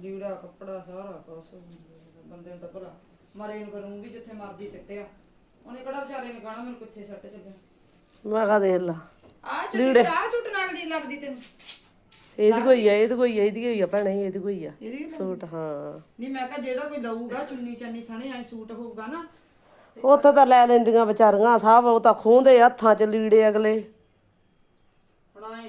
ਲੀੜਾ ਕੱਪੜਾ ਸਾਰਾ ਕੁਛ ਬੰਦੇ ਨੂੰ ਭਲਾ। ਮਰੇ ਨੂੰ ਕਰੂੰ ਵੀ ਜਿੱਥੇ ਮਰਜ਼ੀ ਸਿੱਟਿਆ। ਉਹਨੇ ਕਿਹੜਾ ਵਿਚਾਰੇ ਨੇ ਕਹਣਾ ਮੈਨੂੰ ਕਿੱਥੇ ਸੱਟ ਚੱਲਿਆ ਮੈਂ ਕਹਾ ਦੇਖ ਲਾ। ਆ ਚੁੱਕੀ ਆ ਸੂਟ ਨਾਲ ਦੀ ਲੱਗਦੀ ਤੈਨੂੰ। ਇਹਦੀ ਕੋਈ ਆ ਇਹਦੀ ਕੋਈ ਆ ਇਹਦੀ ਕੋਈ ਆ ਭੈਣੇ ਇਹਦੀ ਕੋਈ ਆ। ਸੂਟ ਹਾਂ। ਨਹੀਂ ਮੈਂ ਕਿਹਾ ਜਿਹੜਾ ਕੋਈ ਲਊਗਾ ਚੁੰਨੀ ਚੰਨੀ ਸਣੇ ਐ ਸੂਟ ਹੋਊਗਾ ਨਾ। ਉੱਥੇ ਤਾਂ ਲੈ ਲੈਂਦੀਆਂ ਵਿਚਾਰੀਆਂ ਸਾਹਿਬ ਉਹ ਤਾਂ ਖੋਂਦੇ ਹੱਥਾਂ 'ਚ ਲੀੜੇ ਅਗਲੇ।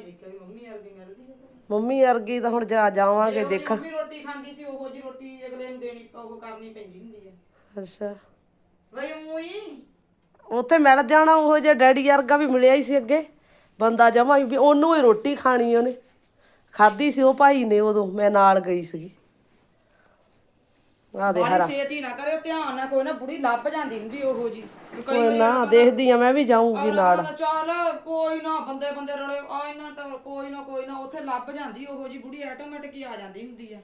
ਦੇਖਿਆ ਵੀ ਮੰਮੀ ਵਰਗੀ ਮਿਲਦੀ ਹੈ ਮੰਮੀ ਵਰਗੀ ਤਾਂ ਹੁਣ ਜਾ ਜਾਵਾਂਗੇ ਜੇ ਦੇਖ। ਮੰਮੀ ਰੋਟੀ ਖਾਂਦੀ ਸੀ ਉਹੋ ਜੀ ਰੋਟੀ ਅਗਲੇ ਨੂੰ ਦੇਣੀ ਉਹ ਕਰਨੀ ਪੈਂਦੀ ਹੁੰਦੀ ਹੈ ਅੱਛਾ। ਬਈ ਉਹੀ ਉੱਥੇ ਮਿਲ ਜਾਣਾ ਉਹ ਜੇ ਡੈਡੀ ਵਰਗਾ ਵੀ ਮਿਲਿਆ ਹੀ ਸੀ ਅੱਗੇ। ਬੰਦਾ ਜਮਾ ਵੀ ਉਹਨੂੰ ਹੀ ਰੋਟੀ ਖਾਣੀ ਉਹਨੇ। ਖਾਧੀ ਸੀ ਉਹ ਭਾਈ ਨੇ ਉਦੋਂ ਮੈਂ ਨਾਲ ਗਈ ਸੀਗੀ। ਆ ਦੇ ਛੇਤੀ ਨਾ ਕਰਿਓ ਧਿਆਨ ਨਾਲ ਕੋਈ ਨਾ ਬੁੜੀ ਲੱਭ ਜਾਂਦੀ ਹੁੰਦੀ ਉਹੋ ਜੀ ਵੀ ਕਈ ਕੋਈ ਨਾ ਦੇਖਦੀ ਆ ਮੈਂ ਵੀ ਜਾਊਂਗੀ ਨਾਲ। ਨਾਲ ਚੱਲ ਕੋਈ ਨਾ ਬੰਦੇ ਬੰਦੇ ਰਲੇ ਆ ਇਹਨਾਂ ਤਾਂ ਕੋਈ ਨਾ ਕੋਈ ਨਾ ਉੱਥੇ ਲੱਭ ਜਾਂਦੀ ਉਹੋ ਜੀ ਬੁੜੀ ਆਟੋਮੈਟਿਕ ਹੀ ਆ ਜਾਂਦੀ ਹੁੰਦੀ ਆ।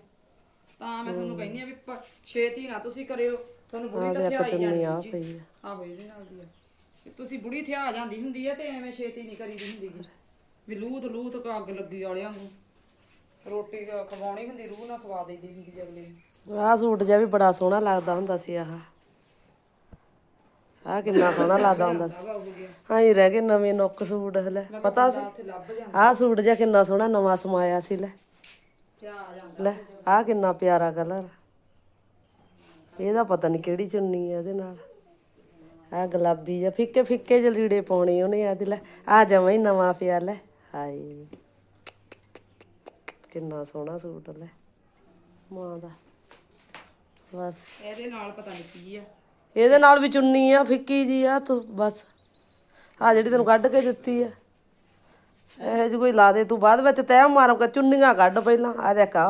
ਤਾਂ ਮੈਂ ਤੁਹਾਨੂੰ ਕਹਿੰਦੀ ਆ ਵੀ ਪ- ਛੇਤੀ ਨਾ ਤੁਸੀਂ ਕਰਿਓ ਤੁਹਾਨੂੰ ਬੁੜੀ ਤਾਂ ਥਿਆਈ ਜਾਂਦੀ ਆ ਹੁੰਦੀ ਪਈ ਆ। ਆਹੋ ਇਹਦੇ ਨਾਲ ਦੀ ਆ। ਵੀ ਤੁਸੀਂ ਬੁੜੀ ਥਿਆ ਜਾਂਦੀ ਹੁੰਦੀ ਆ ਤੇ ਐਵੇਂ ਛੇਤੀ ਨਹੀਂ ਕਰੀਦੀ ਹੁੰਦੀ। ਵੀ ਲੂਤ ਲੂਤ ਅੱਗ ਲੱਗੀ ਵਾਲਿਆਂ ਨੂੰ। ਰੋਟੀ ਖਵਾਉਣੀ ਹੁੰਦੀ ਰੂਹ ਨਾਲ ਖਵਾ ਦੇਈਦੀ ਹੁੰਦੀ ਅਗਲੇ ਨੂੰ। ਆਹ ਸੂਟ ਜਿਹਾ ਵੀ ਬੜਾ ਸੋਹਣਾ ਲੱਗਦਾ ਹੁੰਦਾ ਸੀ ਆਹ। ਆਹ ਕਿੰਨਾ ਸੋਹਣਾ ਲੱਗਦਾ ਹੁੰਦਾ ਸੀ। ਹੋ ਗਿਆ ਹਾਂ ਹੀ ਰਹਿ ਗਏ ਨਵੇਂ ਨੁੱਕ ਸੂਟ ਹਲੇ। ਪਤਾ ਸੀ? ਉੱਥੇ ਲੱਭ ਜਾਂਦਾ। ਆਹ ਸੂਟ ਜਿਹਾ ਕਿੰਨਾ ਸੋਹਣਾ ਨਵਾਂ ਸਮਾਇਆ ਸੀ ਲੈ। ਜਾਂਦਾ ਲੈ ਆਹ ਕਿੰਨਾ ਪਿਆਰਾ ਕਲਰ। ਇਹਦਾ ਪਤਾ ਨਹੀਂ ਕਿਹੜੀ ਚੁੰਨੀ ਹੈ ਇਹਦੇ ਨਾਲ। ਆਹ ਗੁਲਾਬੀ ਜਿਹਾ ਫਿੱਕੇ ਫਿੱਕੇ ਜਿਹੇ ਲੀੜੇ ਪਾਉਣੇ ਉਹਨੇ ਆਦੀ ਲੈ। ਆ ਜਮਾਂ ਹੀ ਨਵਾਂ ਪਿਆ ਲੈ। ਹਾਏ। ਕਿੰਨਾ ਸੋਹਣਾ ਸੂਟ ਲੈ। ਮਾਂ ਦਾ। ਬਸ। ਇਹਦੇ ਨਾਲ ਪਤਾ ਨਹੀਂ ਕੀ ਆ। ਇਹਦੇ ਨਾਲ ਵੀ ਚੁੰਨੀ ਆ ਫਿੱਕੀ ਜੀ ਆ ਤੂੰ ਬਸ। ਆ ਜਿਹੜੀ ਤੈਨੂੰ ਕੱਢ ਕੇ ਦਿੱਤੀ ਆ। ਇਹ ਜਿਹੀ ਕੋਈ ਲਾ ਦੇ ਤੂੰ ਬਾਅਦ ਵਿੱਚ ਤੈਅ ਮਾਰੂਗਾ ਚੁੰਨੀਆਂ ਕੱਢ ਪਹਿਲਾਂ। ਆ ਦੇਖ ਆ।